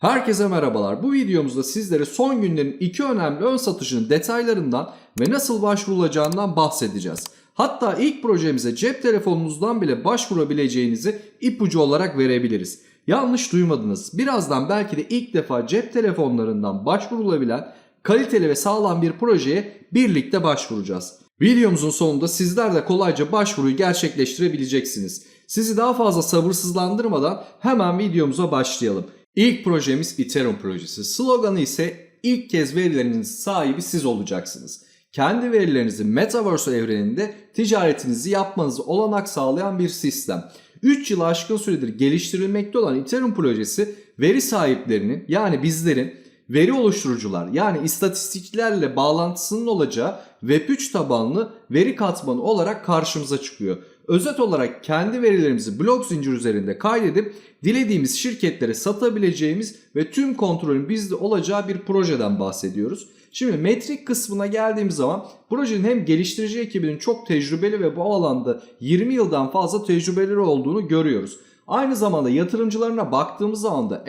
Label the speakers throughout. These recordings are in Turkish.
Speaker 1: Herkese merhabalar. Bu videomuzda sizlere son günlerin iki önemli ön satışının detaylarından ve nasıl başvurulacağından bahsedeceğiz. Hatta ilk projemize cep telefonunuzdan bile başvurabileceğinizi ipucu olarak verebiliriz. Yanlış duymadınız. Birazdan belki de ilk defa cep telefonlarından başvurulabilen kaliteli ve sağlam bir projeye birlikte başvuracağız. Videomuzun sonunda sizler de kolayca başvuruyu gerçekleştirebileceksiniz. Sizi daha fazla sabırsızlandırmadan hemen videomuza başlayalım. İlk projemiz Ethereum projesi. Sloganı ise ilk kez verilerinizin sahibi siz olacaksınız. Kendi verilerinizi Metaverse evreninde ticaretinizi yapmanızı olanak sağlayan bir sistem. 3 yıl aşkın süredir geliştirilmekte olan Ethereum projesi veri sahiplerinin yani bizlerin veri oluşturucular yani istatistikçilerle bağlantısının olacağı Web3 tabanlı veri katmanı olarak karşımıza çıkıyor. Özet olarak kendi verilerimizi blok zincir üzerinde kaydedip dilediğimiz şirketlere satabileceğimiz ve tüm kontrolün bizde olacağı bir projeden bahsediyoruz. Şimdi metrik kısmına geldiğimiz zaman projenin hem geliştirici ekibinin çok tecrübeli ve bu alanda 20 yıldan fazla tecrübeleri olduğunu görüyoruz. Aynı zamanda yatırımcılarına baktığımız zaman da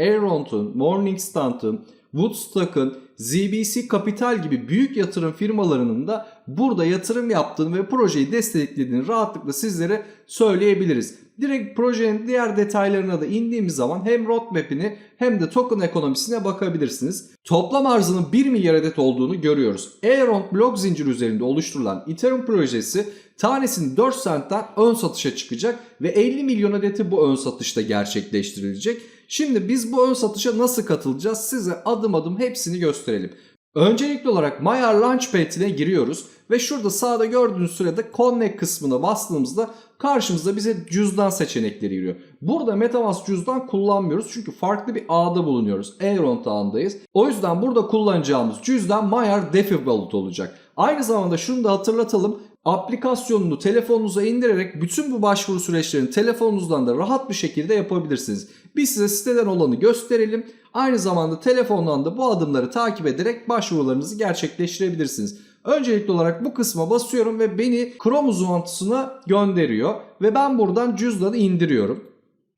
Speaker 1: Morningstar'ın, Woodstock'ın, ZBC Capital gibi büyük yatırım firmalarının da burada yatırım yaptığını ve projeyi desteklediğini rahatlıkla sizlere söyleyebiliriz. Direkt projenin diğer detaylarına da indiğimiz zaman hem roadmap'ini hem de token ekonomisine bakabilirsiniz. Toplam arzının 1 milyar adet olduğunu görüyoruz. Aeron blok zinciri üzerinde oluşturulan Ethereum projesi tanesini 4 centten ön satışa çıkacak ve 50 milyon adeti bu ön satışta gerçekleştirilecek. Şimdi biz bu ön satışa nasıl katılacağız size adım adım hepsini gösterelim. Öncelikli olarak Maya Launchpad'ine giriyoruz ve şurada sağda gördüğünüz sırada Connect kısmına bastığımızda karşımıza bize cüzdan seçenekleri giriyor. Burada Metamask cüzdan kullanmıyoruz çünkü farklı bir ağda bulunuyoruz. Aeron ağındayız. O yüzden burada kullanacağımız cüzdan Mayer DeFi Wallet olacak. Aynı zamanda şunu da hatırlatalım. Aplikasyonunu telefonunuza indirerek bütün bu başvuru süreçlerini telefonunuzdan da rahat bir şekilde yapabilirsiniz. Biz size siteden olanı gösterelim. Aynı zamanda telefondan da bu adımları takip ederek başvurularınızı gerçekleştirebilirsiniz. Öncelikli olarak bu kısma basıyorum ve beni Chrome uzantısına gönderiyor ve ben buradan cüzdanı indiriyorum.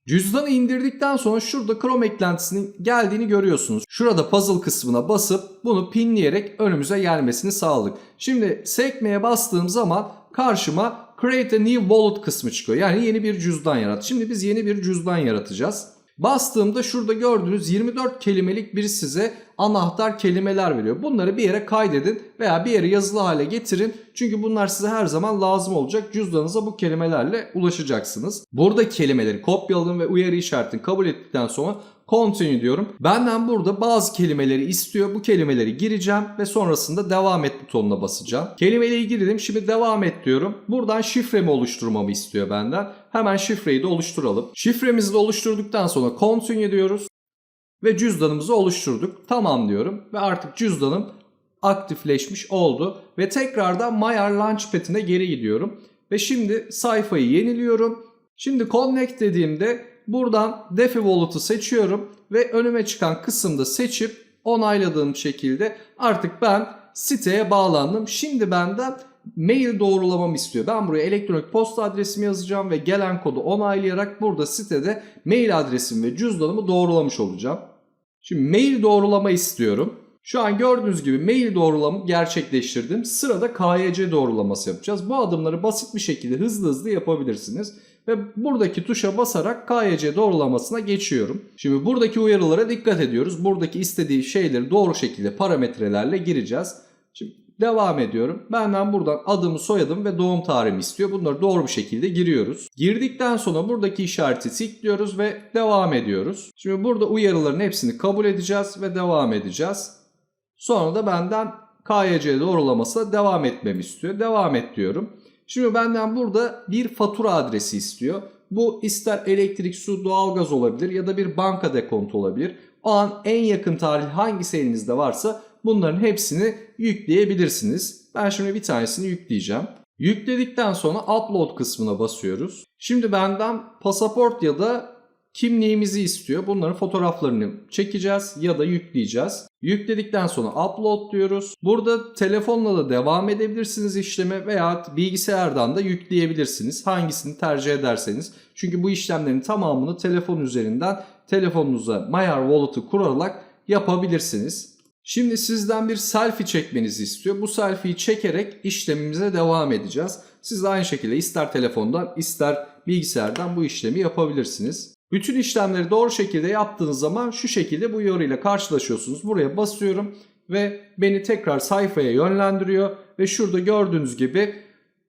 Speaker 1: Cüzdanı indirdikten sonra şurada Chrome eklentisinin geldiğini görüyorsunuz. Şurada puzzle kısmına basıp bunu pinleyerek önümüze gelmesini sağladık. Şimdi sekmeye bastığım zaman karşıma Create a New Wallet kısmı çıkıyor. Yani yeni bir cüzdan yarat. Şimdi biz yeni bir cüzdan yaratacağız. Bastığımda şurada gördüğünüz 24 kelimelik bir size anahtar kelimeler veriyor. Bunları bir yere kaydedin veya bir yere yazılı hale getirin. Çünkü bunlar size her zaman lazım olacak. Cüzdanınıza bu kelimelerle ulaşacaksınız. Burada kelimeleri kopyaladım ve uyarı işaretini kabul ettikten sonra continue diyorum. Benden burada bazı kelimeleri istiyor. Bu kelimeleri gireceğim ve sonrasında devam et butonuna basacağım. Kelimeleri girdim. Şimdi devam et diyorum. Buradan şifremi oluşturmamı istiyor benden. Hemen şifreyi de oluşturalım. Şifremizi de oluşturduktan sonra continue diyoruz. Ve cüzdanımızı oluşturduk. Tamam diyorum. Ve artık cüzdanım aktifleşmiş oldu. Ve tekrardan Mayer Launchpad'ine geri gidiyorum. Ve şimdi sayfayı yeniliyorum. Şimdi connect dediğimde buradan DeFi Wallet'ı seçiyorum. Ve önüme çıkan kısımda seçip onayladığım şekilde artık ben siteye bağlandım. Şimdi benden mail doğrulamamı istiyor. Ben buraya elektronik posta adresimi yazacağım ve gelen kodu onaylayarak burada sitede mail adresimi ve cüzdanımı doğrulamış olacağım. Şimdi mail doğrulama istiyorum. Şu an gördüğünüz gibi mail doğrulamı gerçekleştirdim. Sırada KYC doğrulaması yapacağız. Bu adımları basit bir şekilde hızlı hızlı yapabilirsiniz. Ve buradaki tuşa basarak KYC doğrulamasına geçiyorum. Şimdi buradaki uyarılara dikkat ediyoruz. Buradaki istediği şeyleri doğru şekilde parametrelerle gireceğiz. Devam ediyorum. Benden buradan adımı, soyadım ve doğum tarihimi istiyor. Bunları doğru bir şekilde giriyoruz. Girdikten sonra buradaki işareti tıklıyoruz ve devam ediyoruz. Şimdi burada uyarıların hepsini kabul edeceğiz ve devam edeceğiz. Sonra da benden KYC doğrulamasına devam etmemi istiyor. Devam et diyorum. Şimdi benden burada bir fatura adresi istiyor. Bu ister elektrik, su, doğalgaz olabilir ya da bir banka dekontu olabilir. O an en yakın tarih hangisi elinizde varsa bunların hepsini yükleyebilirsiniz. Ben şimdi bir tanesini yükleyeceğim. Yükledikten sonra upload kısmına basıyoruz. Şimdi benden pasaport ya da kimliğimizi istiyor. Bunların fotoğraflarını çekeceğiz ya da yükleyeceğiz. Yükledikten sonra upload diyoruz. Burada telefonla da devam edebilirsiniz işleme veya bilgisayardan da yükleyebilirsiniz. Hangisini tercih ederseniz. Çünkü bu işlemlerin tamamını telefon üzerinden telefonunuza Mayer Wallet'ı kurarak yapabilirsiniz. Şimdi sizden bir selfie çekmenizi istiyor. Bu selfie'yi çekerek işlemimize devam edeceğiz. Siz de aynı şekilde ister telefondan ister bilgisayardan bu işlemi yapabilirsiniz. Bütün işlemleri doğru şekilde yaptığınız zaman şu şekilde bu yoruyla karşılaşıyorsunuz. Buraya basıyorum ve beni tekrar sayfaya yönlendiriyor ve şurada gördüğünüz gibi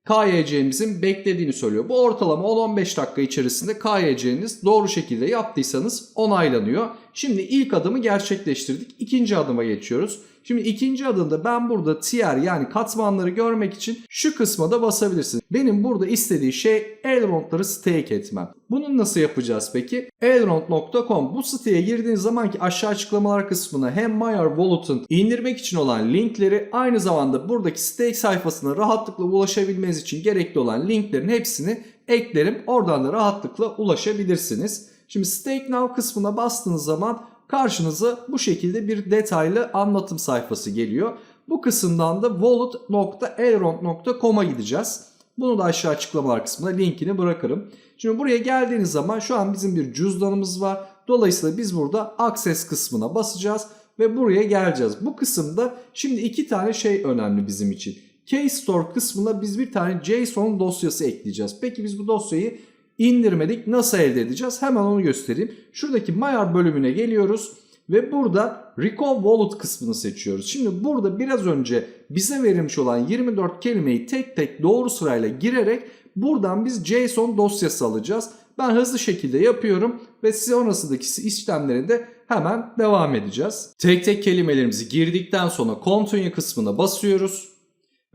Speaker 1: KYC'mizin beklediğini söylüyor. Bu ortalama 10-15 dakika içerisinde KYC'niz doğru şekilde yaptıysanız onaylanıyor. Şimdi ilk adımı gerçekleştirdik. İkinci adıma geçiyoruz. Şimdi ikinci adımda ben burada tier yani katmanları görmek için şu kısma da basabilirsiniz. Benim burada istediği şey Elrond'ları stake etmem. Bunu nasıl yapacağız peki? Elrond.com bu siteye girdiğiniz zaman ki aşağı açıklamalar kısmına hem Mayer Wallet'ın indirmek için olan linkleri aynı zamanda buradaki stake sayfasına rahatlıkla ulaşabilmeniz için gerekli olan linklerin hepsini eklerim. Oradan da rahatlıkla ulaşabilirsiniz. Şimdi Stake Now kısmına bastığınız zaman karşınıza bu şekilde bir detaylı anlatım sayfası geliyor. Bu kısımdan da wallet.elrond.com'a gideceğiz. Bunu da aşağı açıklamalar kısmına linkini bırakırım. Şimdi buraya geldiğiniz zaman şu an bizim bir cüzdanımız var. Dolayısıyla biz burada Access kısmına basacağız ve buraya geleceğiz. Bu kısımda şimdi iki tane şey önemli bizim için. Keystore kısmına biz bir tane JSON dosyası ekleyeceğiz. Peki biz bu dosyayı indirmedik. Nasıl elde edeceğiz? Hemen onu göstereyim. Şuradaki Mayer bölümüne geliyoruz ve burada Recall Wallet kısmını seçiyoruz. Şimdi burada biraz önce bize verilmiş olan 24 kelimeyi tek tek doğru sırayla girerek buradan biz JSON dosyası alacağız. Ben hızlı şekilde yapıyorum ve sonrasındaki işlemlere de hemen devam edeceğiz. Tek tek kelimelerimizi girdikten sonra Continue kısmına basıyoruz.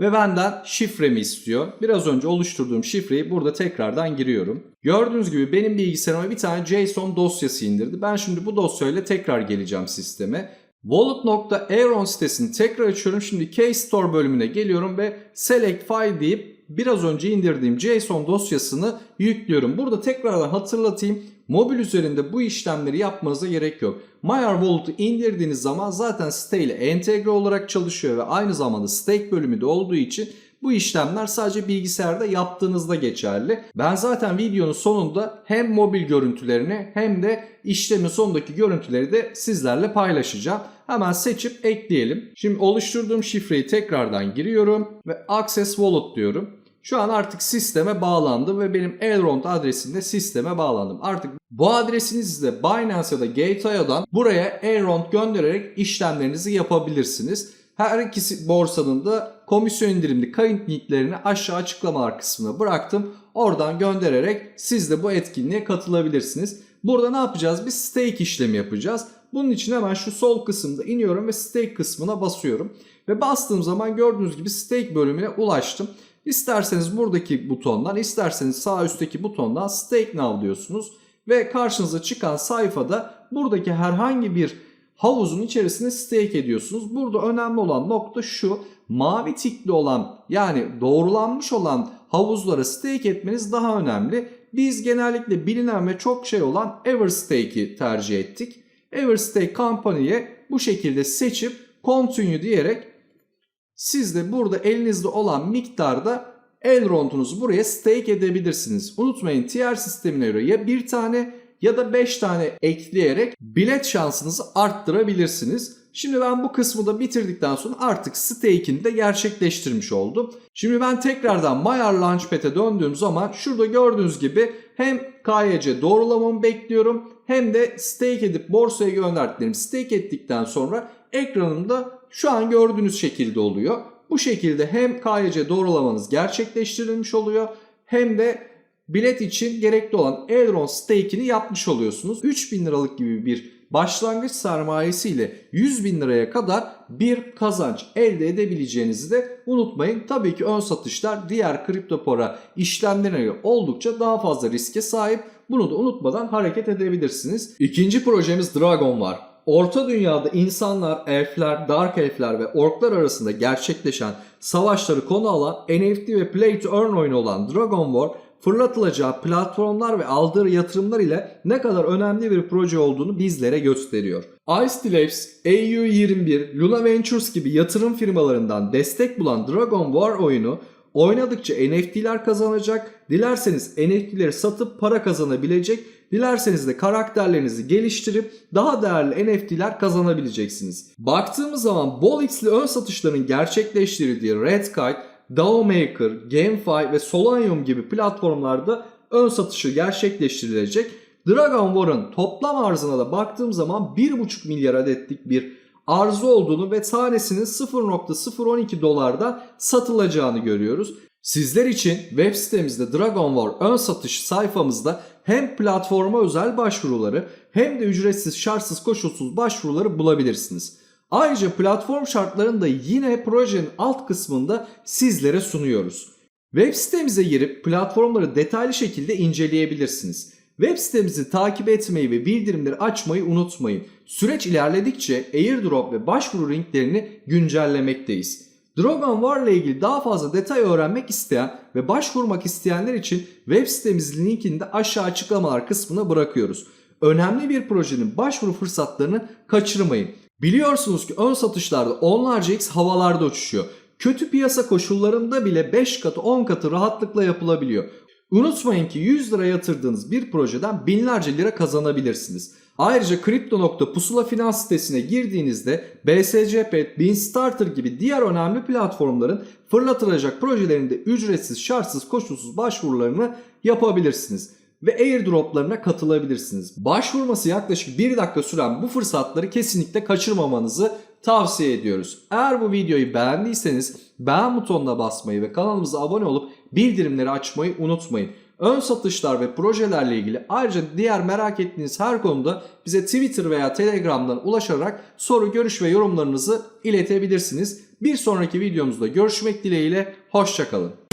Speaker 1: Ve benden şifremi istiyor. Biraz önce oluşturduğum şifreyi burada tekrardan giriyorum. Gördüğünüz gibi benim bilgisayarıma bir tane JSON dosyası indirdi. Ben şimdi bu dosyayla tekrar geleceğim sisteme. Wallet.aeron sitesini tekrar açıyorum. Şimdi Keystore bölümüne geliyorum ve Select File deyip biraz önce indirdiğim JSON dosyasını yüklüyorum. Burada tekrardan hatırlatayım. Mobil üzerinde bu işlemleri yapmanıza gerek yok. Mayer Wallet'ı indirdiğiniz zaman zaten site ile entegre olarak çalışıyor ve aynı zamanda stake bölümü de olduğu için bu işlemler sadece bilgisayarda yaptığınızda geçerli. Ben zaten videonun sonunda hem mobil görüntülerini hem de işlemin sonundaki görüntüleri de sizlerle paylaşacağım. Hemen seçip ekleyelim. Şimdi oluşturduğum şifreyi tekrardan giriyorum ve Access Wallet diyorum. Şu an artık sisteme bağlandım ve benim Elrond adresinde sisteme bağlandım. Artık bu adresinizle Binance ya da Gate.io'dan buraya Elrond göndererek işlemlerinizi yapabilirsiniz. Her ikisi borsanın da komisyon indirimli kayıt linklerini aşağı açıklamalar kısmına bıraktım. Oradan göndererek siz de bu etkinliğe katılabilirsiniz. Burada ne yapacağız? Biz stake işlemi yapacağız. Bunun için hemen şu sol kısımda iniyorum ve stake kısmına basıyorum. Ve bastığım zaman gördüğünüz gibi stake bölümüne ulaştım. İsterseniz buradaki butondan, isterseniz sağ üstteki butondan Stake Now diyorsunuz. Ve karşınıza çıkan sayfada buradaki herhangi bir havuzun içerisine stake ediyorsunuz. Burada önemli olan nokta şu. Mavi tikli olan yani doğrulanmış olan havuzlara stake etmeniz daha önemli. Biz genellikle bilinen ve çok şey olan Everstake'i tercih ettik. Everstake Company'ye bu şekilde seçip Continue diyerek siz de burada elinizde olan miktarda Elrond'unuzu buraya stake edebilirsiniz. Unutmayın tier sistemine göre ya bir tane ya da 5 tane ekleyerek bilet şansınızı arttırabilirsiniz. Şimdi ben bu kısmı da bitirdikten sonra artık stake'ini de gerçekleştirmiş oldum. Şimdi ben tekrardan Mayer Launchpad'e döndüğüm zaman şurada gördüğünüz gibi hem KYC doğrulamamı bekliyorum hem de stake edip borsaya gönderdiklerimi stake ettikten sonra ekranımda şu an gördüğünüz şekilde oluyor. Bu şekilde hem KYC doğrulamanız gerçekleştirilmiş oluyor hem de bilet için gerekli olan Elrond stake'ini yapmış oluyorsunuz. 3000 liralık gibi bir başlangıç sermayesiyle 100 bin liraya kadar bir kazanç elde edebileceğinizi de unutmayın. Tabii ki ön satışlar diğer kripto para işlemlerine göre oldukça daha fazla riske sahip. Bunu da unutmadan hareket edebilirsiniz. İkinci projemiz Dragon var. Orta Dünya'da insanlar, elfler, dark elfler ve orklar arasında gerçekleşen savaşları konu alan NFT ve Play to Earn oyunu olan Dragon War fırlatılacağı platformlar ve aldığı yatırımlar ile ne kadar önemli bir proje olduğunu bizlere gösteriyor. Ice Labs, AU21, Luna Ventures gibi yatırım firmalarından destek bulan Dragon War oyunu oynadıkça NFT'ler kazanacak, dilerseniz NFT'leri satıp para kazanabilecek, dilerseniz de karakterlerinizi geliştirip daha değerli NFT'ler kazanabileceksiniz. Baktığımız zaman bol ön satışların gerçekleştirildiği Red Kite, DAO Maker, GameFi ve Solanium gibi platformlarda ön satışı gerçekleştirilecek. Dragon War'ın toplam arzına da baktığım zaman 1,5 milyar adetlik bir arzu olduğunu ve tanesinin 0.012 dolarda satılacağını görüyoruz. Sizler için web sitemizde Dragon War ön satış sayfamızda hem platforma özel başvuruları hem de ücretsiz şartsız koşulsuz başvuruları bulabilirsiniz. Ayrıca platform şartlarını da yine projenin alt kısmında sizlere sunuyoruz. Web sitemize girip platformları detaylı şekilde inceleyebilirsiniz. Web sitemizi takip etmeyi ve bildirimleri açmayı unutmayın. Süreç ilerledikçe airdrop ve başvuru linklerini güncellemekteyiz. Dragon War ile ilgili daha fazla detay öğrenmek isteyen ve başvurmak isteyenler için web sitemizin linkini de aşağı açıklamalar kısmına bırakıyoruz. Önemli bir projenin başvuru fırsatlarını kaçırmayın. Biliyorsunuz ki ön satışlarda onlarca x havalarda uçuşuyor. Kötü piyasa koşullarında bile 5 katı 10 katı rahatlıkla yapılabiliyor. Unutmayın ki 100 lira yatırdığınız bir projeden binlerce lira kazanabilirsiniz. Ayrıca Crypto.pusula finans sitesine girdiğinizde BSC Pet, Beanstarter gibi diğer önemli platformların fırlatılacak projelerinde ücretsiz, şartsız, koşulsuz başvurularını yapabilirsiniz ve airdroplarına katılabilirsiniz. Başvurması yaklaşık 1 dakika süren bu fırsatları kesinlikle kaçırmamanızı tavsiye ediyoruz. Eğer bu videoyu beğendiyseniz beğen butonuna basmayı ve kanalımıza abone olup bildirimleri açmayı unutmayın. Ön satışlar ve projelerle ilgili ayrıca diğer merak ettiğiniz her konuda bize Twitter veya Telegram'dan ulaşarak soru, görüş ve yorumlarınızı iletebilirsiniz. Bir sonraki videomuzda görüşmek dileğiyle hoşçakalın.